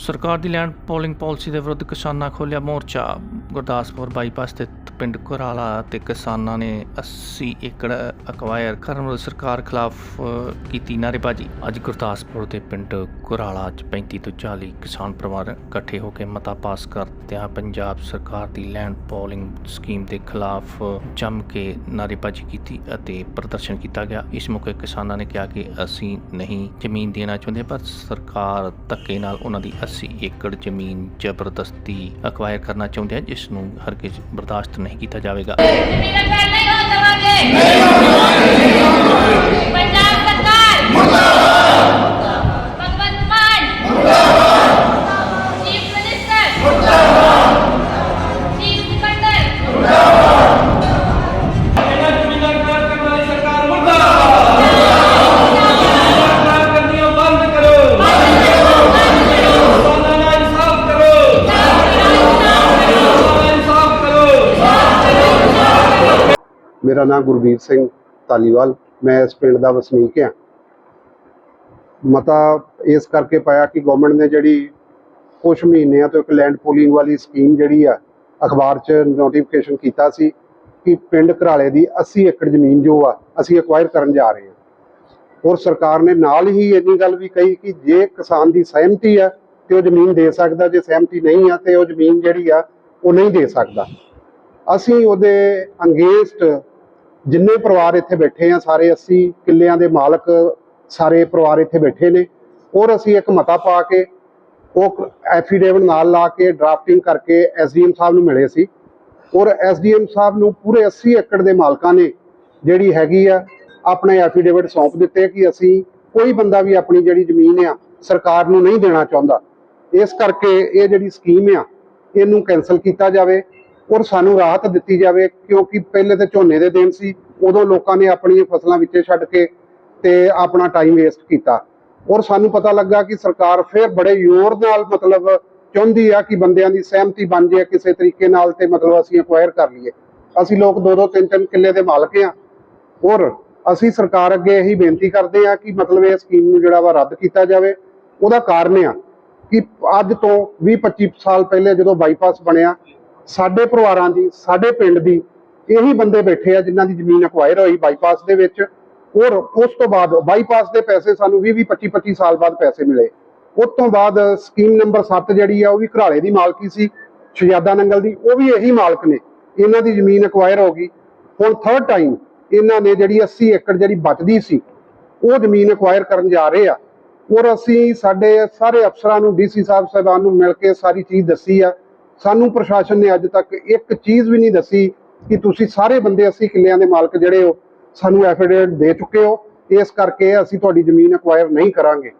ਸਰਕਾਰ ਦੀ land pooling policy ਦੇ ਵਿਰੁੱਧ ਕਿਸਾਨਾਂ ਖੋਲ੍ਹਿਆ ਮੋਰਚਾ। ਗੁਰਦਾਸਪੁਰ ਬਾਈਪਾਸ ਤੇ ਪਿੰਡ ਕੁਰਾਲਾ ਤੇ ਕਿਸਾਨਾਂ ਨੇ 80 ਏਕੜ ਅਕਵਾਇਰ ਕਰਨ ਵਿਰੁੱਧ ਸਰਕਾਰ ਖਿਲਾਫ ਕੀਤੀ ਨਾਅਰੇਬਾਜ਼ੀ। ਅੱਜ ਗੁਰਦਾਸਪੁਰ ਦੇ ਪਿੰਡ ਕੁਰਾਲਾ 'ਚ 35 ਤੋਂ 40 ਕਿਸਾਨ ਪਰਿਵਾਰ ਇਕੱਠੇ ਹੋ ਕੇ ਮਤਾ ਪਾਸ ਕਰਦਿਆਂ ਪੰਜਾਬ ਸਰਕਾਰ ਦੀ ਲੈਂਡ ਪੋਲਿੰਗ ਸਕੀਮ ਦੇ ਖਿਲਾਫ ਜੰਮ ਕੇ ਨਾਅਰੇਬਾਜ਼ੀ ਕੀਤੀ ਅਤੇ ਪ੍ਰਦਰਸ਼ਨ ਕੀਤਾ ਗਿਆ। ਇਸ ਮੌਕੇ ਕਿਸਾਨਾਂ ਨੇ ਕਿਹਾ ਕਿ ਅਸੀਂ ਨਹੀਂ ਜ਼ਮੀਨ ਦੇਣਾ ਚਾਹੁੰਦੇ, ਪਰ ਸਰਕਾਰ ਧੱਕੇ ਨਾਲ ਉਹਨਾਂ ਦੀ 80 ਏਕੜ ਜ਼ਮੀਨ ਜ਼ਬਰਦਸਤੀ ਅਕਵਾਇਰ ਕਰਨਾ ਚਾਹੁੰਦੇ ਹੈ, ਜਿਸ ਨੂੰ ਹਰਗਿਜ਼ ਬਰਦਾਸ਼ਤ ਨਹੀਂ ਕੀਤਾ ਜਾਵੇਗਾ। ਮੇਰਾ ਨਾਮ ਗੁਰਬੀਰ ਸਿੰਘ ਧਾਲੀਵਾਲ, ਮੈਂ ਇਸ ਪਿੰਡ ਦਾ ਵਸਨੀਕ ਹਾਂ। ਮਤਾ ਇਸ ਕਰਕੇ ਪਾਇਆ ਕਿ ਗਵਰਨਮੈਂਟ ਨੇ ਜਿਹੜੀ ਕੁਝ ਮਹੀਨਿਆਂ ਤੋਂ ਇੱਕ ਲੈਂਡ ਪੂਲਿੰਗ ਵਾਲੀ ਸਕੀਮ ਜਿਹੜੀ ਆ, ਅਖਬਾਰ 'ਚ ਨੋਟੀਫਿਕੇਸ਼ਨ ਕੀਤਾ ਸੀ ਕਿ ਪਿੰਡ ਘਰਾਲੇ ਦੀ 80 ਏਕੜ ਜ਼ਮੀਨ ਜੋ ਆ, ਅਸੀਂ ਐਕਵਾਇਰ ਕਰਨ ਜਾ ਰਹੇ ਹਾਂ। ਔਰ ਸਰਕਾਰ ਨੇ ਨਾਲ ਹੀ ਇੰਨੀ ਗੱਲ ਵੀ ਕਹੀ ਕਿ ਜੇ ਕਿਸਾਨ ਦੀ ਸਹਿਮਤੀ ਆ, ਤੇ ਉਹ ਜ਼ਮੀਨ ਦੇ ਸਕਦਾ, ਜੇ ਸਹਿਮਤੀ ਨਹੀਂ ਆ, ਤੇ ਉਹ ਜ਼ਮੀਨ ਜਿਹੜੀ ਆ, ਉਹ ਨਹੀਂ ਦੇ ਸਕਦਾ। ਅਸੀਂ ਉਹਦੇ ਅੰਗੇਸਟ ਜਿੰਨੇ ਪਰਿਵਾਰ ਇੱਥੇ ਬੈਠੇ ਆ, ਸਾਰੇ 80 ਕਿੱਲਿਆਂ ਦੇ ਮਾਲਕ ਸਾਰੇ ਪਰਿਵਾਰ ਇੱਥੇ ਬੈਠੇ ਨੇ। ਔਰ ਅਸੀਂ ਇੱਕ ਮਤਾ ਪਾ ਕੇ ਉਹ ਐਫੀਡੇਵਿਟ ਨਾਲ ਲਾ ਕੇ ਡਰਾਫਟਿੰਗ ਕਰਕੇ ਐਸਡੀਐਮ ਸਾਹਿਬ ਨੂੰ ਮਿਲੇ ਸੀ। ਔਰ ਐਸਡੀਐਮ ਸਾਹਿਬ ਨੂੰ ਪੂਰੇ 80 ਏਕੜ ਦੇ ਮਾਲਕਾਂ ਨੇ ਜਿਹੜੀ ਹੈਗੀ ਆ, ਆਪਣੇ ਐਫੀਡੇਵਿਟ ਸੌਂਪ ਦਿੱਤੇ ਕਿ ਅਸੀਂ ਕੋਈ ਬੰਦਾ ਵੀ ਆਪਣੀ ਜਿਹੜੀ ਜ਼ਮੀਨ ਆ, ਸਰਕਾਰ ਨੂੰ ਨਹੀਂ ਦੇਣਾ ਚਾਹੁੰਦਾ। ਇਸ ਕਰਕੇ ਇਹ ਜਿਹੜੀ ਸਕੀਮ ਆ, ਇਹਨੂੰ ਕੈਨਸਲ ਕੀਤਾ ਜਾਵੇ। ਔਰ ਸਾਨੂੰ ਰਾਹਤ ਦਿੱਤੀ ਜਾਵੇ, ਕਿਉਂਕਿ ਪਹਿਲੇ ਤੇ ਝੋਨੇ ਦੇ ਦਿਨ ਸੀ, ਉਦੋਂ ਲੋਕਾਂ ਨੇ ਆਪਣੀਆਂ ਫਸਲਾਂ ਵਿੱਚੇ ਛੱਡ ਕੇ ਤੇ ਆਪਣਾ ਟਾਈਮ ਵੇਸਟ ਕੀਤਾ। ਔਰ ਸਾਨੂੰ ਪਤਾ ਲੱਗਾ ਕਿ ਸਰਕਾਰ ਫਿਰ ਬੜੇ ਜ਼ੋਰ ਨਾਲ ਮਤਲਬ ਚਾਹੁੰਦੀ ਆ ਕਿ ਬੰਦਿਆਂ ਦੀ ਸਹਿਮਤੀ ਬਣ ਜਾਏ, ਕਿਸੇ ਤਰੀਕੇ ਨਾਲ ਤੇ ਮਤਲਬ ਅਸੀਂ ਐਕਵਾਇਰ ਕਰ ਲਈਏ। ਅਸੀਂ ਲੋਕ ਦੋ ਦੋ, ਤਿੰਨ ਤਿੰਨ ਕਿੱਲੇ ਦੇ ਮਾਲਕ ਆ। ਔਰ ਅਸੀਂ ਸਰਕਾਰ ਅੱਗੇ ਇਹੀ ਬੇਨਤੀ ਕਰਦੇ ਆ ਕਿ ਮਤਲਬ ਇਹ ਸਕੀਮ ਨੂੰ ਜਿਹੜਾ ਵਾ ਰੱਦ ਕੀਤਾ ਜਾਵੇ। ਉਹਦਾ ਕਾਰਨ ਆ ਕਿ ਅੱਜ ਤੋਂ 20 25 ਸਾਲ ਪਹਿਲੇ ਜਦੋਂ ਬਾਈਪਾਸ ਬਣਿਆ ਸਾਡੇ ਪਰਿਵਾਰਾਂ ਦੀ, ਸਾਡੇ ਪਿੰਡ ਦੀ ਇਹੀ ਬੰਦੇ ਬੈਠੇ ਆ ਜਿਨ੍ਹਾਂ ਦੀ ਜ਼ਮੀਨ ਅਕਵਾਇਰ ਹੋਈ ਬਾਈਪਾਸ ਦੇ ਵਿੱਚ। ਔਰ ਉਸ ਤੋਂ ਬਾਅਦ ਬਾਈਪਾਸ ਦੇ ਪੈਸੇ ਸਾਨੂੰ 20 20 25 25 ਸਾਲ ਬਾਅਦ ਪੈਸੇ ਮਿਲੇ। ਉਸ ਤੋਂ ਬਾਅਦ ਸਕੀਮ ਨੰਬਰ 7 ਜਿਹੜੀ ਆ, ਉਹ ਵੀ ਘਰਾਲੇ ਦੀ ਮਾਲਕੀ ਸੀ, ਸ਼ਹਿਜ਼ਾਦਾ ਨੰਗਲ ਦੀ, ਉਹ ਵੀ ਇਹੀ ਮਾਲਕ ਨੇ। ਇਹਨਾਂ ਦੀ ਜ਼ਮੀਨ ਅਕਵਾਇਰ ਹੋ ਗਈ। ਹੁਣ ਥਰਡ ਟਾਈਮ ਇਹਨਾਂ ਨੇ ਜਿਹੜੀ 80 ਏਕੜ ਜਿਹੜੀ ਬਚਦੀ ਸੀ, ਉਹ ਜ਼ਮੀਨ ਅਕਵਾਇਰ ਕਰਨ ਜਾ ਰਹੇ ਆ। ਔਰ ਅਸੀਂ ਸਾਡੇ ਸਾਰੇ ਅਫਸਰਾਂ ਨੂੰ, ਡੀਸੀ ਸਾਹਿਬ, ਸਾਹਿਬਾਨ ਨੂੰ ਮਿਲ ਕੇ ਸਾਰੀ ਚੀਜ਼ ਦੱਸੀ ਆ। ਸਾਨੂੰ ਪ੍ਰਸ਼ਾਸਨ ਨੇ ਅੱਜ ਤੱਕ ਇੱਕ ਚੀਜ਼ ਵੀ ਨਹੀਂ ਦੱਸੀ ਕਿ ਤੁਸੀਂ ਸਾਰੇ ਬੰਦੇ 80 ਕਿੱਲਿਆਂ ਦੇ ਮਾਲਕ ਜਿਹੜੇ ਹੋ, ਸਾਨੂੰ ਐਫੀਡੇਵਿਟ ਦੇ ਚੁੱਕੇ ਹੋ। ਇਸ ਕਰਕੇ ਅਸੀਂ ਤੁਹਾਡੀ ਜ਼ਮੀਨ ਅਕਵਾਇਰ ਨਹੀਂ ਕਰਾਂਗੇ।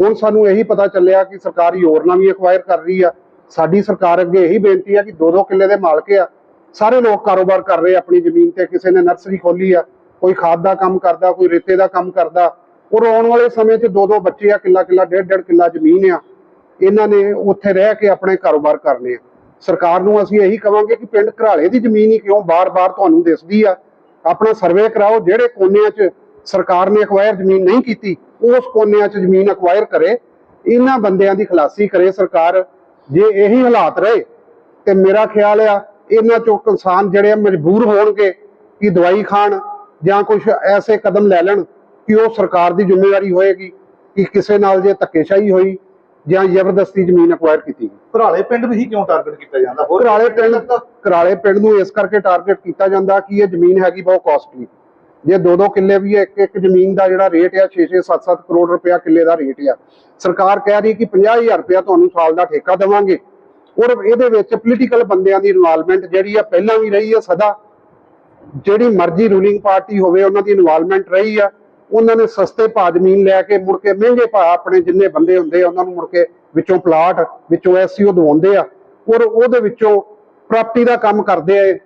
ਹੁਣ ਸਾਨੂੰ ਇਹੀ ਪਤਾ ਚੱਲਿਆ ਕਿ ਸਰਕਾਰ ਯੋਜਨਾ ਵੀ ਅਕਵਾਇਰ ਕਰ ਰਹੀ ਆ। ਸਾਡੀ ਸਰਕਾਰ ਅੱਗੇ ਇਹੀ ਬੇਨਤੀ ਆ ਕਿ ਦੋ ਦੋ ਕਿੱਲੇ ਦੇ ਮਾਲਕ ਆ। ਸਾਰੇ ਲੋਕ ਕਾਰੋਬਾਰ ਕਰ ਰਹੇ ਆਪਣੀ ਜ਼ਮੀਨ ਤੇ। ਕਿਸੇ ਨੇ ਨਰਸਰੀ ਖੋਲੀ ਆ, ਕੋਈ ਖਾਦ ਦਾ ਕੰਮ ਕਰਦਾ, ਕੋਈ ਰੇਤੇ ਦਾ ਕੰਮ ਕਰਦਾ। ਔਰ ਆਉਣ ਵਾਲੇ ਸਮੇਂ 'ਚ ਦੋ ਦੋ ਬੱਚੇ ਆ ਕਿੱਲਾ ਕਿੱਲਾ ਡੇਢ ਡੇਢ ਕਿੱਲਾ ਜ਼ਮੀਨ ਆ। ਇਹਨਾਂ ਨੇ ਉੱਥੇ ਰਹਿ ਕੇ ਆਪਣੇ ਕਾਰੋਬਾਰ ਕਰਨੇ ਆ। ਸਰਕਾਰ ਨੂੰ ਅਸੀਂ ਇਹੀ ਕਵਾਂਗੇ ਕਿ ਪਿੰਡ ਘਰਾਲੇ ਦੀ ਜ਼ਮੀਨ ਹੀ ਕਿਉਂ ਬਾਰ-ਬਾਰ ਤੁਹਾਨੂੰ ਦਿਸਦੀ ਆ? ਆਪਣਾ ਸਰਵੇ ਕਰਾਓ, ਜਿਹੜੇ ਕੋਨਿਆਂ 'ਚ ਸਰਕਾਰ ਨੇ ਅਕਵਾਇਰ ਜ਼ਮੀਨ ਨਹੀਂ ਕੀਤੀ, ਉਸ ਕੋਨਿਆਂ 'ਚ ਜ਼ਮੀਨ ਅਕਵਾਇਰ ਕਰੇ। ਇਹਨਾਂ ਬੰਦਿਆਂ ਦੀ ਖਲਾਸੀ ਕਰੇ ਸਰਕਾਰ। ਜੇ ਇਹੀ ਹਾਲਾਤ ਰਹੇ, ਤੇ ਮੇਰਾ ਖਿਆਲ ਆ, ਇਹਨਾਂ 'ਚੋਂ ਕਿਸਾਨ ਜਿਹੜੇ ਮਜਬੂਰ ਹੋਣਗੇ ਕਿ ਦਵਾਈ ਖਾਣ ਜਾਂ ਕੁਝ ਐਸੇ ਕਦਮ ਲੈ ਲੈਣ ਕਿ ਉਹ ਸਰਕਾਰ ਦੀ ਜ਼ਿੰਮੇਵਾਰੀ ਹੋਏਗੀ ਕਿ ਕਿਸੇ ਨਾਲ ਜੇ ਧੱਕੇਸ਼ਾਹੀ ਹੋਈ ਜਾਂ ਜ਼ਬਰਦਸਤੀ ਜ਼ਮੀਨ ਅਕਵਾਇਰ ਕੀਤੀ ਗਈ। ਘਰਾਲੇ ਪਿੰਡ ਵੀ ਕਿਉਂ ਟਾਰਗੇਟ ਕੀਤਾ ਜਾਂਦਾ? ਹੋਰ ਘਰਾਲੇ ਪਿੰਡ ਘਰਾਲੇ ਪਿੰਡ ਨੂੰ ਇਸ ਕਰਕੇ ਟਾਰਗੇਟ ਕੀਤਾ ਜਾਂਦਾ ਕਿ ਇਹ ਜ਼ਮੀਨ ਹੈਗੀ ਬਹੁਤ ਕਾਸਟਲੀ ਜੇ ਦੋ ਦੋ ਕਿੱਲੇ ਵੀ ਹੈ, ਇੱਕ ਇੱਕ ਜ਼ਮੀਨ ਦਾ ਜਿਹੜਾ ਰੇਟ ਆ 6-6 7-7 ਕਰੋੜ ਰੁਪਇਆ ਕਿੱਲੇ ਦਾ ਰੇਟ ਆ। ਸਰਕਾਰ ਕਹਿ ਰਹੀ ਕਿ 50000 ਰੁਪਇਆ ਤੁਹਾਨੂੰ ਸਾਲ ਦਾ ਠੇਕਾ ਦੇਵਾਂਗੇ। ਔਰ ਇਹਦੇ ਵਿੱਚ ਪੋਲੀਟੀਕਲ ਬੰਦਿਆਂ ਦੀ ਇਨਵੋਲਵਮੈਂਟ ਜਿਹੜੀ ਆ ਪਹਿਲਾਂ ਵੀ ਰਹੀ ਆ ਸਦਾ। ਜਿਹੜੀ ਮਰਜ਼ੀ ਰੂਲਿੰਗ ਪਾਰਟੀ ਹੋਵੇ ਉਹਨਾਂ ਦੀ ਇਨਵੋਲਵਮੈਂਟ ਰਹੀ ਆ। ਉਹਨਾਂ ਨੇ ਸਸਤੇ ਭਾਅ ਜ਼ਮੀਨ ਲੈ ਕੇ ਮੁੜ ਕੇ ਮਹਿੰਗੇ ਭਾਅ ਆਪਣੇ ਜਿੰਨੇ ਬੰਦੇ ਹੁੰਦੇ ਆ ਉਹਨਾਂ ਨੂੰ ਮੁੜ ਕੇ ਵਿੱਚੋਂ ਪਲਾਟ ਵਿੱਚੋਂ ਐਸਸੀਓ ਦਵਾਉਂਦੇ ਆ ਔਰ ਉਹਦੇ ਵਿੱਚੋਂ ਪ੍ਰਾਪਰਟੀ ਦਾ ਕੰਮ ਕਰਦੇ ਆ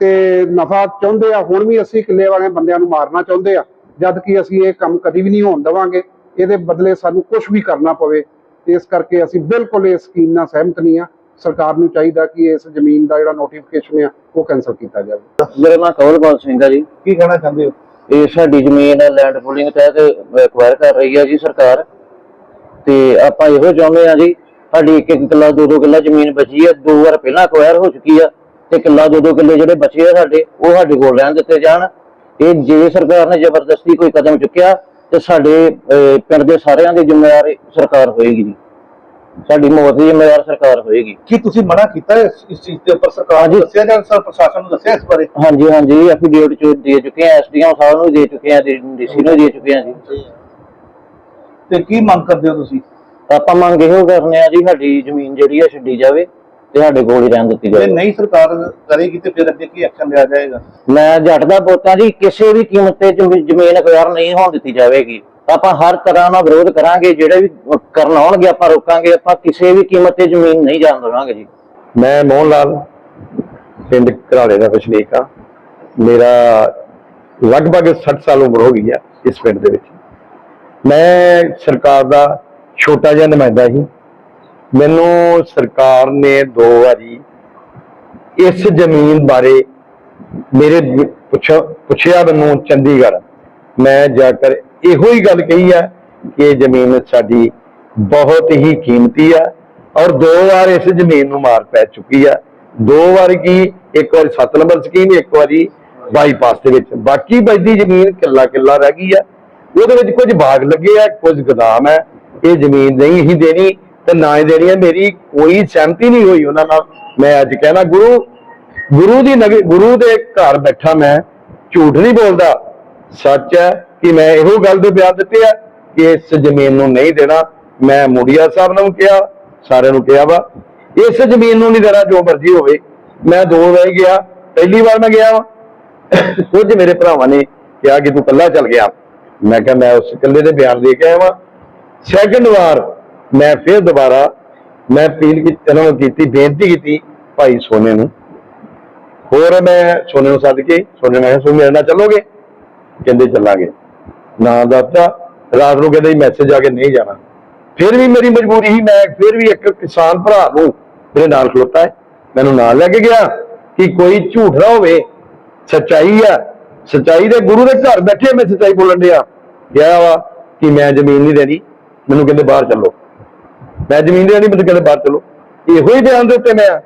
ਤੇ ਨਫਾ ਚਾਹੁੰਦੇ ਆ ਹੁਣ ਵੀ ਅਸੀਂ ਕਿੱਲੇ ਵਾਲੇ ਬੰਦਿਆਂ ਨੂੰ ਮਾਰਨਾ ਚਾਹੁੰਦੇ ਆ ਜਦ ਕਿ ਅਸੀਂ ਇਹ ਕੰਮ ਕਦੀ ਵੀ ਨਹੀਂ ਹੋਣ ਦੇਵਾਂਗੇ। ਇਹਦੇ ਬਦਲੇ ਸਾਨੂੰ ਕੁਝ ਵੀ ਕਰਨਾ ਪਵੇ। ਇਸ ਕਰਕੇ ਅਸੀਂ ਬਿਲਕੁਲ ਇਸ ਸਕੀਮ ਨਾਲ ਸਹਿਮਤ ਨਹੀਂ ਆ। ਸਰਕਾਰ ਨੂੰ ਚਾਹੀਦਾ ਕਿ ਇਸ ਜ਼ਮੀਨ ਦਾ ਜਿਹੜਾ ਨੋਟੀਫਿਕੇਸ਼ਨ ਆ ਉਹ ਕੈਨਸਲ ਕੀਤਾ ਜਾਵੇ। ਮੇਰਾ ਨਾਮ ਕਵਲਪਾਲ ਸਿੰਘ ਹੈ ਜੀ। ਕੀ ਕਹਿਣਾ ਚਾਹੁੰਦੇ ਹੋ? ਇਹ ਸਾਡੀ ਜ਼ਮੀਨ ਲੈਂਡ ਪੂਲਿੰਗ ਤਹਿਤ ਐਕਵਾਇਰ ਕਰ ਰਹੀ ਹੈ ਜੀ ਸਰਕਾਰ। ਤੇ ਆਪਾਂ ਇਹੋ ਚਾਹੁੰਦੇ ਆ ਜੀ, ਸਾਡੀ ਇੱਕ ਇੱਕ ਕਿੱਲਾ ਦੋ ਦੋ ਕਿੱਲਾ ਜ਼ਮੀਨ ਬਚੀ ਹੈ ਦੋ ਵਾਰ ਪਹਿਲਾਂ ਅਕਵਾਇਰ ਹੋ ਚੁੱਕੀ ਆ, ਤੇ ਕਿੱਲਾ ਦੋ ਦੋ ਕਿੱਲੇ ਜਿਹੜੇ ਬਚੇ ਆ ਸਾਡੇ, ਉਹ ਸਾਡੇ ਕੋਲ ਰਹਿਣ ਦਿੱਤੇ ਜਾਣ। ਇਹ ਜੇ ਸਰਕਾਰ ਨੇ ਜ਼ਬਰਦਸਤੀ ਕੋਈ ਕਦਮ ਚੁੱਕਿਆ, ਤੇ ਸਾਡੇ ਪਿੰਡ ਦੇ ਸਾਰਿਆਂ ਦੀ ਜਿੰਮੇਵਾਰੀ ਸਰਕਾਰ ਹੋਏਗੀ ਜੀ। ਸਾਡੀ ਮੌਤ ਦੀ ਜ਼ਿੰਮੇਵਾਰ ਸਰਕਾਰ ਹੋਏਗੀ। ਕੀ ਤੁਸੀਂ ਮਨਾ ਕੀਤਾ ਇਸ ਇਸ ਚੀਜ਼ ਦੇ ਉੱਪਰ? ਸਰਕਾਰ ਨੂੰ। ਦੱਸਿਆ ਜਾਂ ਸਰ ਪ੍ਰਸ਼ਾਸਨ ਨੂੰ ਦੱਸਿਆ ਇਸ ਬਾਰੇ? ਹਾਂਜੀ ਹਾਂਜੀ ਐਫੀਡੇਵਿਟ ਚ ਦੇ ਚੁੱਕੇ ਆ ਐਸਡੀਐਮ ਸਾਹਿਬ ਨੂੰ ਦੇ ਚੁੱਕੇ ਆ ਡੀਸੀ ਨੂੰ ਦੇ ਚੁੱਕੇ ਆ ਜੀ। ਤੇ ਕੀ ਮੰਗ ਕਰਦੇ ਹੋ ਤੁਸੀਂ? ਆਪਾਂ ਮੰਗ ਇਹੋ ਕਰਨੇ ਆ ਜੀ ਸਾਡੀ ਜ਼ਮੀਨ ਜਿਹੜੀ ਆ ਛੱਡੀ ਜਾਵੇ ਤੇ ਸਾਡੇ ਕੋਲ ਹੀ ਰਹਿਣ ਦਿੱਤੀ ਜੇ ਜਾਵੇ। ਨਹੀਂ ਸਰਕਾਰ ਕਰੇਗੀ ਤੇ ਫਿਰ ਅੱਗੇ ਕੀ ਐਕਸ਼ਨ ਲਿਆ ਜਾਏਗਾ? ਮੈਂ ਜੱਟ ਦਾ ਪੋਤਾ ਜੀ ਕਿਸੇ ਵੀ ਕੀਮਤ ਤੇ ਜ਼ਮੀ- ਜ਼ਮੀਨ ਅਕਵਾਇਰ ਨਹੀਂ ਹੋਣ ਦਿੱਤੀ ਜਾਵੇਗੀ। ਆਪਾਂ ਹਰ ਤਰ੍ਹਾਂ ਦਾ ਵਿਰੋਧ ਕਰਾਂਗੇ, ਜਿਹੜੇ ਵੀ ਕਰਨ ਆਉਣਗੇ, ਆਪਾਂ ਰੋਕਾਂਗੇ, ਆਪਾਂ ਕਿਸੇ ਵੀ ਕੀਮਤ ਤੇ ਜ਼ਮੀਨ ਨਹੀਂ ਜਾਣ ਦੇਵਾਂਗੇ ਜੀ। ਮੈਂ ਮੋਹਨ ਲਾਲ, ਪਿੰਡ ਘਰਾੜੇ ਦਾ ਵਸਨੀਕ ਆ ਮੇਰਾ ਲਗਭਗ 60 ਸਾਲ ਉਮਰ ਹੋ ਗਈ ਆ ਇਸ ਪਿੰਡ ਦੇ ਵਿੱਚ। ਮੈਂ ਸਰਕਾਰ ਦਾ ਛੋਟਾ ਜਿਹਾ ਨੁਮਾਇੰਦਾ ਸੀ। ਮੈਨੂੰ ਸਰਕਾਰ ਨੇ ਦੋ ਵਾਰੀ ਇਸ ਜ਼ਮੀਨ ਬਾਰੇ ਮੇਰੇ ਪੁੱਛ- ਪੁੱਛਿਆ ਮੈਨੂੰ ਚੰਡੀਗੜ੍ਹ। ਮੈਂ ਜਾ ਕਰ ਇਹੋ ਹੀ ਗੱਲ ਕਹੀ ਹੈ ਕਿ ਜ਼ਮੀਨ ਸਾਡੀ ਬਹੁਤ ਹੀ ਕੀਮਤੀ ਹੈ ਔਰ ਦੋ ਵਾਰ ਇਸ ਜ਼ਮੀਨ ਨੂੰ ਮਾਰ ਪੈ ਚੁੱਕੀ ਹੈ ਦੋ ਵਾਰ ਕੀ, ਇੱਕ ਵਾਰੀ 7 ਨੰਬਰ ਸਕੀਮ, ਇੱਕ ਵਾਰੀ ਬਾਈਪਾਸ ਦੇ ਵਿੱਚ। ਬਾਕੀ ਬਚਦੀ ਜ਼ਮੀਨ ਕਿੱਲਾ ਕਿੱਲਾ ਰਹਿ ਗਈ ਹੈ ਉਹਦੇ ਵਿੱਚ ਕੁਝ ਬਾਗ ਲੱਗੇ ਆ, ਕੁਝ ਗੋਦਾਮ ਹੈ ਇਹ ਜ਼ਮੀਨ ਨਹੀਂ ਹੀ ਦੇਣੀ ਤੇ ਨਾ ਹੀ ਦੇਣੀ ਹੈ ਮੇਰੀ ਕੋਈ ਸਹਿਮਤੀ ਨਹੀਂ ਹੋਈ ਉਹਨਾਂ ਨਾਲ। ਮੈਂ ਅੱਜ ਕਹਿਣਾ, ਗੁਰੂ ਗੁਰੂ ਦੀ ਨਗਰ, ਗੁਰੂ ਦੇ ਘਰ ਬੈਠਾ ਮੈਂ, ਝੂਠ ਨਹੀਂ ਬੋਲਦਾ। ਸੱਚ ਹੈ ਕਿ ਮੈਂ ਇਹੋ ਗੱਲ ਦੇ ਬਿਆਨ ਦਿੱਤੇ ਆ ਕਿ ਇਸ ਜ਼ਮੀਨ ਨੂੰ ਨਹੀਂ ਦੇਣਾ। ਮੈਂ ਮੁੜੀਆ ਸਾਹਿਬ ਨੂੰ ਕਿਹਾ, ਸਾਰਿਆਂ ਨੂੰ ਕਿਹਾ ਵਾ। ਇਸ ਜ਼ਮੀਨ ਨੂੰ ਨਹੀਂ ਦੇਣਾ, ਜੋ ਮਰਜ਼ੀ ਹੋਵੇ। ਮੈਂ ਦੋ ਵਾਰ ਗਿਆ, ਪਹਿਲੀ ਵਾਰ ਮੈਂ ਗਿਆ ਵਾਂ। ਕੁਝ ਮੇਰੇ ਭਰਾਵਾਂ ਨੇ ਕਿਹਾ ਕਿ ਤੂੰ ਇਕੱਲਾ ਚੱਲ ਗਿਆ। ਮੈਂ ਕਿਹਾ, ਮੈਂ ਉਸ ਇਕੱਲੇ ਦੇ ਬਿਆਨ ਦੇ ਕੇ ਆਇਆ ਵਾਂ। ਸੈਕੰਡ ਵਾਰ ਮੈਂ ਫਿਰ ਦੁਬਾਰਾ ਮੈਂ ਅਪੀਲ ਕੀਤੀ ਇਹਨਾਂ ਨੂੰ ਕੀਤੀ, ਬੇਨਤੀ ਕੀਤੀ ਭਾਈ ਸੋਨੇ ਨੂੰ। ਹੋਰ ਮੈਂ ਸੋਨੇ ਨੂੰ ਸੱਦ ਕੇ, ਸੋਨੇ ਮੈਂ ਕਿਹਾ ਸੋ ਮੇਰੇ ਨਾਲ ਚੱਲੋਗੇ? ਕਹਿੰਦੇ ਚੱਲਾਂਗੇ। ਨਾ ਦੱਸਦਾ, ਰਾਤ ਨੂੰ ਕਹਿੰਦੇ ਮੈਸੇਜ ਆ ਕੇ ਨਹੀਂ ਜਾਣਾ। ਫਿਰ ਵੀ ਮੇਰੀ ਮਜਬੂਰੀ ਸੀ, ਮੈਂ ਫਿਰ ਵੀ ਇੱਕ ਕਿਸਾਨ ਭਰਾ ਨੂੰ ਮੇਰੇ ਨਾਲ ਖਲੋਤਾ ਹੈ। ਮੈਨੂੰ ਨਾਲ ਲੈ ਕੇ ਗਿਆ ਕਿ ਕੋਈ ਝੂਠ ਨਾ ਹੋਵੇ। ਸੱਚਾਈ ਆ। ਸੱਚਾਈ ਦੇ ਗੁਰੂ ਦੇ ਘਰ ਬੈਠੇ ਮੈਂ ਸੱਚਾਈ ਬੋਲਣ ਡਿਆ। ਗਿਆ ਵਾ ਕਿ ਮੈਂ ਜ਼ਮੀਨ ਨਹੀਂ ਦੇਣੀ। ਮੈਨੂੰ ਕਹਿੰਦੇ ਬਾਹਰ ਚੱਲੋ। ਮੈਂ ਜ਼ਮੀਨ ਦੇਣੀ, ਮੈਨੂੰ ਕਹਿੰਦੇ ਬਾਹਰ ਚੱਲੋ। ਇਹੋ ਹੀ ਬਿਆਨ ਦੇ ਉੱਤੇ ਮੈਂ ਆ।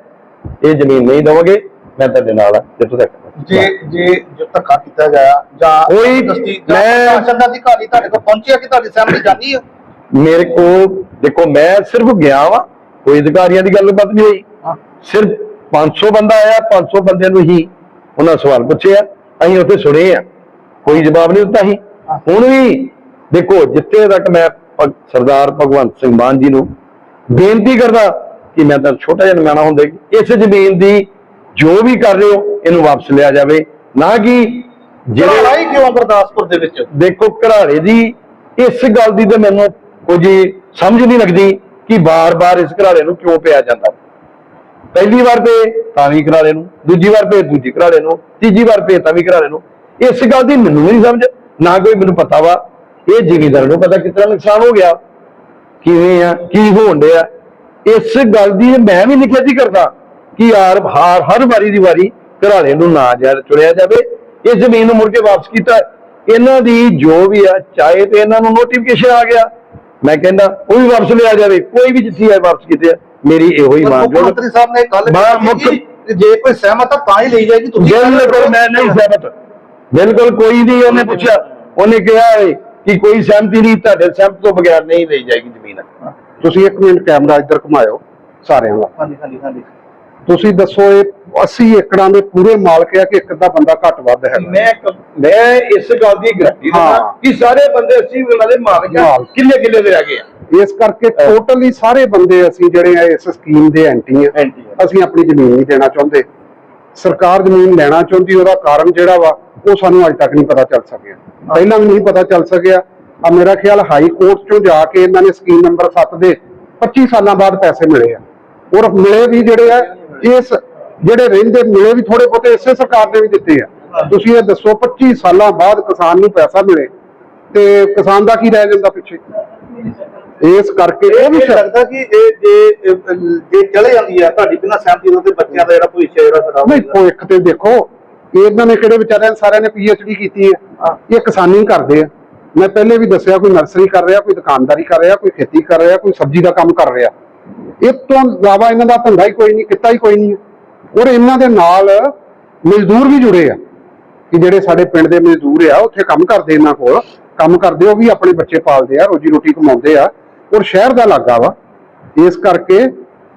ਇਹ ਜ਼ਮੀਨ ਨਹੀਂ ਦਵਾਂਗੇ। ਮੈਂ ਤੁਹਾਡੇ ਨਾਲ ਆ ਜਿੱਥੋਂ ਤੱਕ ਜੇ ਜੇ ਜੋ ਧੱਕਾ ਕੀਤਾ ਗਿਆ ਜਾਂ ਕੋਈ- ਜਾਂ ਮੈਂ- ਪ੍ਰਸ਼ਾਸਨ ਦਾ ਅਧਿਕਾਰੀ ਤੁਹਾਡੇ ਕੋਲ ਪਹੁੰਚਿਆ ਕਿ ਤੁਹਾਡੀ ਸਹਿਮਤੀ ਜਾਂਦੀ ਹੈ ਮੇਰੇ ਕੋਲ ਦੇਖੋ ਮੈਂ ਸਿਰਫ ਗਿਆ ਵਾਂ ਕੋਈ ਅਧਿਕਾਰੀਆਂ ਦੀ ਗੱਲਬਾਤ ਨਹੀਂ ਹੋਈ। ਹਾਂ। ਸਿਰਫ 500 ਬੰਦਾ ਆਇਆ 500 ਬੰਦਿਆਂ ਨੂੰ ਹੀ ਉਹਨਾਂ ਸਵਾਲ ਪੁੱਛਿਆ ਅਸੀਂ ਉੱਥੇ ਸੁਣੇ ਆ। ਕੋਈ ਜਵਾਬ ਨਹੀਂ ਦਿੱਤਾ ਸੀ। ਹੁਣ ਵੀ ਦੇਖੋ ਜਿੱਥੇ ਤੱਕ ਮੈਂ ਸਰਦਾਰ ਭਗਵੰਤ ਸਿੰਘ ਮਾਨ ਜੀ ਨੂੰ ਬੇਨਤੀ ਕਰਦਾ ਕਿ ਮੈਂ ਤਾਂ ਛੋਟਾ ਜਿਹਾ ਨਿਮਾਣਾ ਹੁੰਦਾ ਇਸ ਜ਼ਮੀਨ ਦੀ ਜੋ ਵੀ ਕਰ ਰਹੇ ਹੋ ਇਹਨੂੰ ਵਾਪਸ ਲਿਆ ਜਾਵੇ। ਨਾ ਕਿ ਜਿਹੜੇ ਜਿਹੜੇ ਕਿਉਂ ਗੁਰਦਾਸਪੁਰ ਦੇ ਵਿੱਚ? ਦੇਖੋ ਘਰਾੜੇ ਦੀ ਇਸ ਗੱਲ ਦੀ ਤਾਂ ਮੈਨੂੰ ਕੁਝ ਸਮਝ ਨਹੀਂ ਲੱਗਦੀ ਕਿ ਬਾਰ-ਬਾਰ ਇਸ ਘਰਾੜੇ ਨੂੰ ਕਿਉਂ ਪਿਆ ਜਾਂਦਾ। ਪਹਿਲੀ ਵਾਰ ਤੇ ਤਾਂ ਵੀ ਘਰਾੜੇ ਨੂੰ ਦੂਜੀ ਵਾਰ ਤੇ ਦੂਜੀ ਘਰਾੜੇ ਨੂੰ ਤੀਜੀ ਵਾਰ ਤੇ ਤਾਂ ਵੀ ਘਰਾੜੇ ਨੂੰ। ਇਸ ਗੱਲ ਦੀ ਮੈਨੂੰ ਨਹੀਂ ਸਮਝ ਨਾ ਕੋਈ ਮੈਨੂੰ ਪਤਾ ਵਾ। ਇਹ ਜ਼ਿਮੀਂਦਾਰ ਨੂੰ ਪਤਾ ਕਿਤਨਾ ਨੁਕਸਾਨ ਹੋ ਗਿਆ। ਕਿਵੇਂ ਆ ਕੀ ਹੋਣ ਡਿਆ। ਇਸ ਗੱਲ ਦੀ ਮੈਂ ਵੀ ਨਿਖੇਧੀ ਕਰਦਾ। ਕਿ ਯਾਰ ਹਾਰ ਹਰ ਵਾਰੀ ਦੀ ਵਾਰੀ ਘਰਾੜੇ ਨੂੰ ਨਾ ਜਾ ਚੁਣਿਆ ਜਾਵੇ। ਇਸ ਜ਼ਮੀਨ ਨੂੰ ਮੁੜ ਕੇ ਵਾਪਸ ਕੀਤਾ। ਇਹਨਾਂ ਦੀ ਜੋ ਵੀ ਆ ਚਾਹੇ ਤੇ ਇਹਨਾਂ ਨੂੰ ਨੋਟੀਫਿਕੇਸ਼ਨ ਆ ਗਿਆ। ਮੈਂ ਕਹਿੰਦਾ ਉਹ ਵੀ ਵਾਪਸ ਲਿਆ ਜਾਵੇ। ਕੋਈ ਵੀ ਜਿੱਥੀ ਹੈ ਵਾਪਸ ਕੀਤੇ ਆ। ਮੇਰੀ ਇਹੋ ਹੀ ਮੰਗ ਮੁੱਖ ਮੰਤਰੀ ਸਾਹਿਬ ਨੇ ਕੱਲ ਜੇ ਕੋਈ ਸਹਿਮਤ ਆ ਤਾਂ ਹੀ ਲਈ ਜਾਏਗੀ। ਤੁਸੀਂ ਬਿਲਕੁਲ ਮੈਂ ਨਹੀਂ ਸਹਿਮਤ। ਬਿਲਕੁਲ ਕੋਈ ਨਹੀਂ ਉਹਨੇ ਪੁੱਛਿਆ। ਉਹਨੇ ਕਿਹਾ ਹੈ ਕਿ ਕੋਈ ਸਹਿਮਤੀ ਨਹੀਂ ਤੁਹਾਡੇ ਸਹਿਮਤ ਤੋਂ ਬਗੈਰ ਨਹੀਂ ਲਈ ਜਾਏਗੀ ਜ਼ਮੀਨ। ਤੁਸੀਂ ਇੱਕ ਮਿੰਟ ਕੈਮਰਾ ਇੱਧਰ ਘੁਮਾਇਓ ਸਾਰਿਆਂ ਦਾ। ਹਾਂਜੀ ਹਾਂਜੀ ਹਾਂਜੀ। ਤੁਸੀਂ ਦੱਸੋ ਇਹ 80 ਏਕੜਾਂ ਦੇ ਪੂਰੇ ਮਾਲਕ ਆ ਕਿ ਇੱਕ ਅੱਧਾ ਬੰਦਾ ਘੱਟ ਵੱਧ ਹੈਗਾ? ਮੈਂ ਇਸ ਗੱਲ ਦੀ ਗਰੰਟੀ ਦਿੰਦਾ ਹਾਂ। ਕਿ ਸਾਰੇ ਬੰਦੇ ਅਸੀਂ ਉਹਨਾਂ ਦੇ ਮਾਲਕ ਆ। ਕਿੱਲੇ ਕਿੱਲੇ ਦੇ ਰਹਿ ਗਏ ਆ? ਇਸ ਕਰਕੇ ਟੋਟਲੀ ਸਾਰੇ ਬੰਦੇ ਅਸੀਂ ਜਿਹੜੇ ਆ ਇਸ ਸਕੀਮ ਦੇ ਐਂਟੀ ਆ। ਅਸੀਂ ਆਪਣੀ ਜ਼ਮੀਨ ਨਹੀਂ ਦੇਣਾ ਚਾਹੁੰਦੇ। ਸਰਕਾਰ ਜ਼ਮੀਨ ਲੈਣਾ ਚਾਹੁੰਦੀ ਉਹਦਾ ਕਾਰਨ ਜਿਹੜਾ ਵਾ ਉਹ ਸਾਨੂੰ ਅੱਜ ਤੱਕ ਨਹੀਂ ਪਤਾ ਚੱਲ ਸਕਿਆ। ਪਹਿਲਾਂ ਵੀ ਨਹੀਂ ਪਤਾ ਚੱਲ ਸਕਿਆ। ਆ ਮੇਰਾ ਖਿਆਲ ਹਾਈ ਕੋਰਟ ਚੋਂ ਜਾ ਕੇ ਇਹਨਾਂ ਨੇ ਸਕੀਮ ਨੰਬਰ 7 ਦੇ 25 ਸਾਲਾਂ ਬਾਅਦ ਪੈਸੇ ਮਿਲੇ ਆ। ਔਰ ਮਿਲੇ ਵੀ ਜਿਹੜੇ ਆ ਇਸ ਜਿਹੜੇ ਰਹਿੰਦੇ ਮਿਲੇ ਵੀ ਥੋੜੇ ਬਹੁਤੇ ਇਸੇ ਸਰਕਾਰ ਨੇ ਵੀ ਦਿੱਤੇ ਆ। ਤੁਸੀਂ ਇਹ ਦੱਸੋ 25 ਸਾਲਾਂ ਬਾਅਦ ਕਿਸਾਨ ਨੂੰ ਪੈਸਾ ਮਿਲੇ ਤੇ ਕਿਸਾਨ ਦਾ ਕੀ ਰਹਿ ਜਾਂਦਾ ਪਿੱਛੇ? ਇਸ ਕਰਕੇ ਇਹ ਵੀ ਲੱਗਦਾ ਕਿ ਇਹ ਜੇ ਜੇ ਚਲੇ ਜਾਂਦੀ ਹੈ ਤੁਹਾਡੀ ਬਿਨਾਂ ਸਹਿਮਤੀ ਤੇ ਬੱਚਿਆਂ ਦਾ ਜਿਹੜਾ ਭਵਿੱਖ ਜਿਹੜਾ ਖਰਾਬ ਨਹੀਂ ਭਵਿੱਖ ਤੇ ਦੇਖੋ ਇਹਨਾਂ ਨੇ ਕਿਹੜੇ ਵਿਚਾਰਿਆਂ ਨੇ ਸਾਰਿਆਂ ਨੇ ਪੀਐਚਡੀ ਕੀਤੀ ਹੈ। ਇਹ ਕਿਸਾਨੀ ਕਰਦੇ ਆ। ਮੈਂ ਪਹਿਲੇ ਵੀ ਦੱਸਿਆ ਕੋਈ ਨਰਸਰੀ ਕਰ ਰਿਹਾ ਕੋਈ ਦੁਕਾਨਦਾਰੀ ਕਰ ਰਿਹਾ ਕੋਈ ਖੇਤੀ ਕਰ ਰਿਹਾ ਕੋਈ ਸਬਜ਼ੀ ਦਾ ਕੰਮ ਕਰ ਰਿਹਾ। ਇਹ ਤੋਂ ਇਲਾਵਾ ਇਹਨਾਂ ਦਾ ਧੰਦਾ ਹੀ ਕੋਈ ਨਹੀਂ ਕਿੱਤਾ ਹੀ ਕੋਈ ਨਹੀਂ। ਔਰ ਇਹਨਾਂ ਦੇ ਨਾਲ ਮਜ਼ਦੂਰ ਵੀ ਜੁੜੇ ਆ ਕਿ ਜਿਹੜੇ ਸਾਡੇ ਪਿੰਡ ਦੇ ਮਜ਼ਦੂਰ ਆ ਉੱਥੇ ਕੰਮ ਕਰਦੇ ਇਹਨਾਂ ਕੋਲ। ਕੰਮ ਕਰਦੇ ਉਹ ਵੀ ਆਪਣੇ ਬੱਚੇ ਪਾਲਦੇ ਆ ਰੋਜੀ ਰੋਟੀ ਕਮਾਉਂਦੇ ਆ। ਔਰ ਸ਼ਹਿਰ ਦਾ ਇਲਾਕਾ ਵਾ। ਇਸ ਕਰਕੇ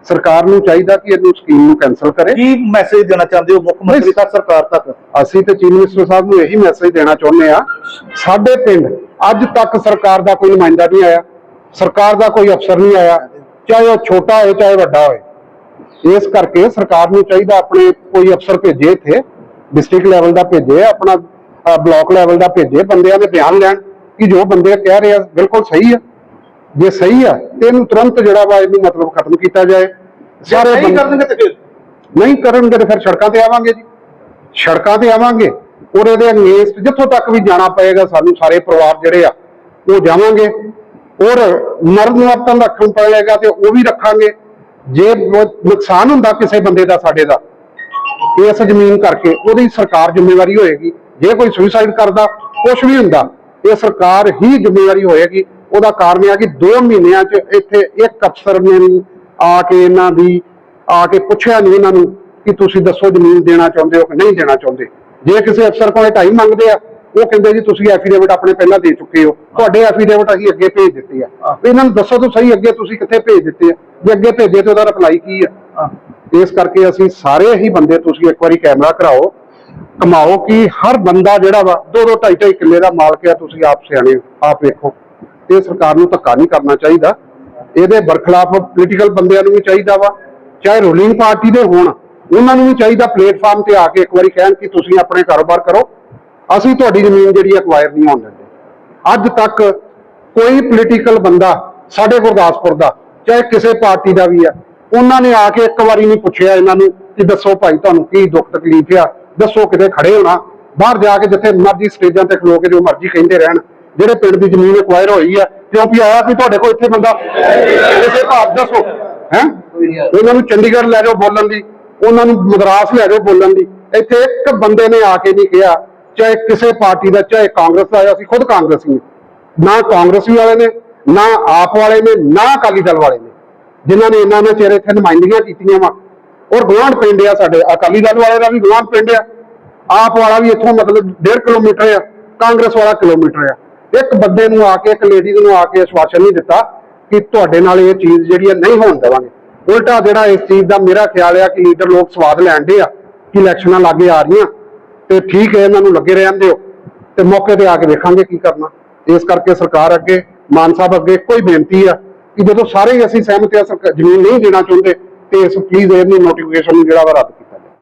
ਸਰਕਾਰ ਨੂੰ ਚਾਹੀਦਾ ਕਿ ਇਹਨੂੰ ਸਕੀਮ ਨੂੰ ਕੈਨਸਲ ਕਰੇ। ਕੀ ਮੈਸੇਜ ਦੇਣਾ ਚਾਹੁੰਦੇ ਹੋ ਮੁੱਖ ਮੰਤਰੀ ਤੱਕ ਸਰਕਾਰ ਤੱਕ? ਅਸੀਂ ਤੇ ਚੀਫ ਮਿਨਿਸਟਰ ਸਾਹਿਬ ਨੂੰ ਇਹੀ ਮੈਸੇਜ ਦੇਣਾ ਚਾਹੁੰਦੇ ਆ। ਸਾਡੇ ਪਿੰਡ ਅੱਜ ਤੱਕ ਸਰਕਾਰ ਦਾ ਕੋਈ ਨੁਮਾਇੰਦਾ ਨਹੀਂ ਆਇਆ। ਸਰਕਾਰ ਦਾ ਕੋਈ ਅਫਸਰ ਨਹੀਂ ਆਇਆ। ਚਾਹੇ ਉਹ ਛੋਟਾ ਹੋਵੇ ਚਾਹੇ ਵੱਡਾ ਹੋਵੇ। ਇਸ ਕਰਕੇ ਸਰਕਾਰ ਨੂੰ ਚਾਹੀਦਾ ਆਪਣੇ ਕੋਈ ਅਫਸਰ ਭੇਜੇ ਇੱਥੇ ਡਿਸਟ੍ਰਿਕਟ ਲੈਵਲ ਦਾ ਭੇਜੇ ਆਪਣਾ ਬਲਾਕ ਲੈਵਲ ਦਾ ਭੇਜੇ ਬੰਦਿਆਂ ਦੇ ਬਿਆਨ ਲੈਣ ਕਿ ਜੋ ਬੰਦੇ ਕਹਿ ਰਹੇ ਆ ਬਿਲਕੁਲ ਸਹੀ ਆ। ਜੇ ਸਹੀ ਆ ਤੇ ਇਹਨੂੰ ਤੁਰੰਤ ਜਿਹੜਾ ਵਾ ਇਹਨੂੰ ਮਤਲਬ ਖਤਮ ਕੀਤਾ ਜਾਏ। ਸਾਰੇ ਨਹੀਂ ਕਰਨਗੇ ਤੇ ਫਿਰ? ਨਹੀਂ ਕਰਨਗੇ ਤੇ ਫਿਰ ਸੜਕਾਂ ਤੇ ਆਵਾਂਗੇ ਜੀ। ਸੜਕਾਂ ਤੇ ਆਵਾਂਗੇ। ਔਰ ਇਹਦੇ ਅਗੇਂਸਟ ਜਿੱਥੋਂ ਤੱਕ ਵੀ ਜਾਣਾ ਪਏਗਾ ਸਾਨੂੰ ਸਾਰੇ ਪਰਿਵਾਰ ਜਿਹੜੇ ਆ ਉਹ ਜਾਵਾਂਗੇ। ਔਰ ਮਰਨ ਵਰਤਨ ਰੱਖਣ ਪਏਗਾ ਤੇ ਉਹ ਵੀ ਰੱਖਾਂਗੇ। ਜੇ ਨੁਕਸਾਨ ਹੁੰਦਾ ਕਿਸੇ ਬੰਦੇ ਦਾ, ਸਾਡੇ ਦਾ, ਇਸ ਜ਼ਮੀਨ ਕਰਕੇ ਉਹਦੀ ਸਰਕਾਰ ਜ਼ਿੰਮੇਵਾਰੀ ਹੋਏਗੀ। ਜੇ ਕੋਈ ਸੁਸਾਈਡ ਕਰਦਾ ਕੁਝ ਵੀ ਹੁੰਦਾ, ਇਹ ਸਰਕਾਰ ਹੀ ਜ਼ਿੰਮੇਵਾਰੀ ਹੋਏਗੀ। ਉਹਦਾ ਕਾਰਨ ਇਹ ਆ ਕਿ 2 ਮਹੀਨਿਆਂ 'ਚ ਇੱਥੇ ਇੱਕ ਅਫਸਰ ਨੇ ਆ ਕੇ ਇਹਨਾਂ ਦੀ, ਆ ਕੇ ਪੁੱਛਿਆ ਨਹੀਂ ਇਹਨਾਂ ਨੂੰ ਕਿ ਤੁਸੀਂ ਦੱਸੋ ਜ਼ਮੀਨ ਦੇਣਾ ਚਾਹੁੰਦੇ ਹੋ ਕਿ ਨਹੀਂ ਦੇਣਾ ਚਾਹੁੰਦੇ। ਜੇ ਕਿਸੇ ਅਫਸਰ ਕੋਲ ਢਾਈ ਮੰਗਦੇ ਆ ਉਹ ਕਹਿੰਦੇ ਜੀ ਤੁਸੀਂ ਐਫੀਡੇਵਿਟ ਆਪਣੇ ਪਹਿਲਾਂ ਦੇ ਚੁੱਕੇ ਹੋ। ਤੁਹਾਡੇ ਐਫੀਡੇਵਿਟ ਅਸੀਂ ਅੱਗੇ ਭੇਜ ਦਿੱਤੇ ਆ। ਵੀ ਇਹਨਾਂ ਨੂੰ ਦੱਸੋ ਤਾਂ ਸਹੀ ਅੱਗੇ ਤੁਸੀਂ ਕਿੱਥੇ ਭੇਜ ਦਿੱਤੇ ਆ। ਜੇ ਅੱਗੇ ਭੇਜੇ ਤੇ ਉਹਦਾ ਰਿਪਲਾਈ ਕੀ ਆ। ਇਸ ਕਰਕੇ ਅਸੀਂ ਸਾਰੇ ਹੀ ਬੰਦੇ ਤੁਸੀਂ ਇੱਕ ਵਾਰੀ ਕੈਮਰਾ ਕਰਾਓ। ਕਮਾਓ ਕਿ ਹਰ ਬੰਦਾ ਜਿਹੜਾ ਵਾ ਦੋ ਦੋ ਢਾਈ ਢਾਈ ਕਿੱਲੇ ਦਾ ਮਾਲਕ ਆ ਤੁਸੀਂ ਆਪ ਸਿਆਣੇ ਆਪ ਵੇਖੋ। ਇਹ ਸਰਕਾਰ ਨੂੰ ਧੱਕਾ ਨਹੀਂ ਕਰਨਾ ਚਾਹੀਦਾ। ਇਹਦੇ ਬਰਖਲਾਫ ਪੋਲੀਟੀਕਲ ਬੰਦਿਆਂ ਨੂੰ ਵੀ ਚਾਹੀਦਾ ਵਾ। ਚਾਹੇ ਰੂਲਿੰਗ ਪਾਰਟੀ ਦੇ ਹੋਣ ਉਹਨਾਂ ਨੂੰ ਵੀ ਚਾਹੀਦਾ ਪਲੇਟਫਾਰਮ ਤੇ ਆ ਕੇ ਇੱਕ ਵਾਰੀ ਕਹਿਣ ਕਿ ਤੁਸੀਂ ਆਪਣੇ ਕਾਰੋਬਾਰ ਕਰੋ। ਅਸੀਂ ਤੁਹਾਡੀ ਜ਼ਮੀਨ ਜਿਹੜੀ ਐਕਵਾਇਰ ਨਹੀਂ ਹੋਣ ਦਿੰਦੇ। ਅੱਜ ਤੱਕ ਕੋਈ ਪੋਲੀਟੀਕਲ ਬੰਦਾ ਸਾਡੇ ਗੁਰਦਾਸਪੁਰ ਦਾ, ਚਾਹੇ ਕਿਸੇ ਪਾਰਟੀ ਦਾ ਵੀ ਆ ਉਹਨਾਂ ਨੇ ਆ ਕੇ ਇੱਕ ਵਾਰੀ ਨਹੀਂ ਪੁੱਛਿਆ ਇਹਨਾਂ ਨੂੰ ਕਿ ਦੱਸੋ ਭਾਈ ਤੁਹਾਨੂੰ ਕੀ ਦੁੱਖ ਤਕਲੀਫ ਆ, ਦੱਸੋ ਕਿਤੇ ਖੜੇ ਹੋਣਾ। ਬਾਹਰ ਜਾ ਕੇ ਜਿੱਥੇ ਮਰਜ਼ੀ ਸਟੇਜਾਂ ਤੇ ਖਲੋ ਕੇ ਜੋ ਮਰਜ਼ੀ ਕਹਿੰਦੇ ਰਹਿਣ, ਜਿਹੜੇ ਪਿੰਡ ਦੀ ਜ਼ਮੀਨ ਐਕਵਾਇਰ ਹੋਈ ਆ ਕਿਉਂਕਿ ਆਇਆ ਕਿ ਤੁਹਾਡੇ ਕੋਲ ਇੱਥੇ ਬੰਦਾ। ਕਿਸੇ ਭਾਗ ਦੱਸੋ, ਹੈ? ਉਹਨਾਂ ਨੂੰ ਚੰਡੀਗੜ੍ਹ ਲੈ ਜਾਓ ਬੋਲਣ ਦੀ, ਉਹਨਾਂ ਨੂੰ ਮਦਰਾਸ ਲੈ ਜਾਓ ਬੋਲਣ ਦੀ। ਇੱਥੇ ਇੱਕ ਬੰਦੇ ਨੇ ਆ ਕੇ ਨਹੀਂ ਕਿਹਾ ਚਾਹੇ ਕਿਸੇ ਪਾਰਟੀ ਦਾ ਚਾਹੇ ਕਾਂਗਰਸ ਦਾ ਆ, ਅਸੀਂ ਖੁਦ ਕਾਂਗਰਸੀ ਹਾਂ ਨਾ। ਕਾਂਗਰਸੀ ਵਾਲੇ ਨੇ ਨਾ ਆਪ ਵਾਲੇ ਨੇ ਨਾ ਅਕਾਲੀ ਦਲ ਵਾਲੇ ਨੇ। ਜਿਨ੍ਹਾਂ ਨੇ ਇਹਨਾਂ ਨੇ ਚਿਹਰੇ ਇੱਥੇ ਨੁਮਾਇੰਦਗੀਆਂ ਕੀਤੀਆਂ ਵਾ। ਔਰ ਗੁਆਂਢ ਪਿੰਡ ਆ ਸਾਡੇ ਅਕਾਲੀ ਦਲ ਵਾਲੇ ਦਾ ਵੀ ਗੁਆਂਢ ਪਿੰਡ ਆ। ਆਪ ਵਾਲਾ ਵੀ ਇੱਥੋਂ ਮਤਲਬ 1.5 ਕਿਲੋਮੀਟਰ ਆ ਕਾਂਗਰਸ ਵਾਲਾ ਕਿਲੋਮੀਟਰ ਆ। ਇੱਕ ਬੰਦੇ ਨੂੰ ਆ ਕੇ ਇੱਕ ਲੇਡੀ ਨੂੰ ਆ ਕੇ ਆਸ਼ਵਾਸਨ ਨਹੀਂ ਦਿੱਤਾ ਕਿ ਤੁਹਾਡੇ ਨਾਲ ਇਹ ਚੀਜ਼ ਜਿਹੜੀ ਆ ਨਹੀਂ ਹੋਣ ਦੇਵਾਂਗੇ। ਉਲਟਾ ਜਿਹੜਾ ਇਸ ਚੀਜ਼ ਦਾ ਮੇਰਾ ਖਿਆਲ ਆ ਕਿ ਲੀਡਰ ਲੋਕ ਸਵਾਦ ਲੈਣ ਦੇ ਆ ਕਿ ਇਲੈਕਸ਼ਨਾਂ ਲਾਗੇ ਆ ਰਹੀਆਂ। ਤੇ ਠੀਕ ਹੈ, ਇਹਨਾਂ ਨੂੰ ਲੱਗੇ ਰਹਿਣ ਦਿਓ। ਤੇ ਮੌਕੇ ਤੇ ਆ ਕੇ ਵੇਖਾਂਗੇ ਕੀ ਕਰਨਾ। ਇਸ ਕਰਕੇ ਸਰਕਾਰ ਅੱਗੇ, ਮਾਨ ਸਾਹਿਬ ਅੱਗੇ ਕੋਈ ਬੇਨਤੀ ਆ ਕਿ ਜਦੋਂ ਸਾਰੇ ਅਸੀਂ ਸਹਿਮਤ ਆ ਜ਼ਮੀਨ ਨਹੀਂ ਦੇਣਾ ਚਾਹੁੰਦੇ, ਤੇ ਇਸ ਪਲੀਜ਼ ਇਹਦੀ ਨੋਟੀਫਿਕੇਸ਼ਨ ਜਿਹੜਾ ਵਾ ਰੱਦ ਕੀਤਾ।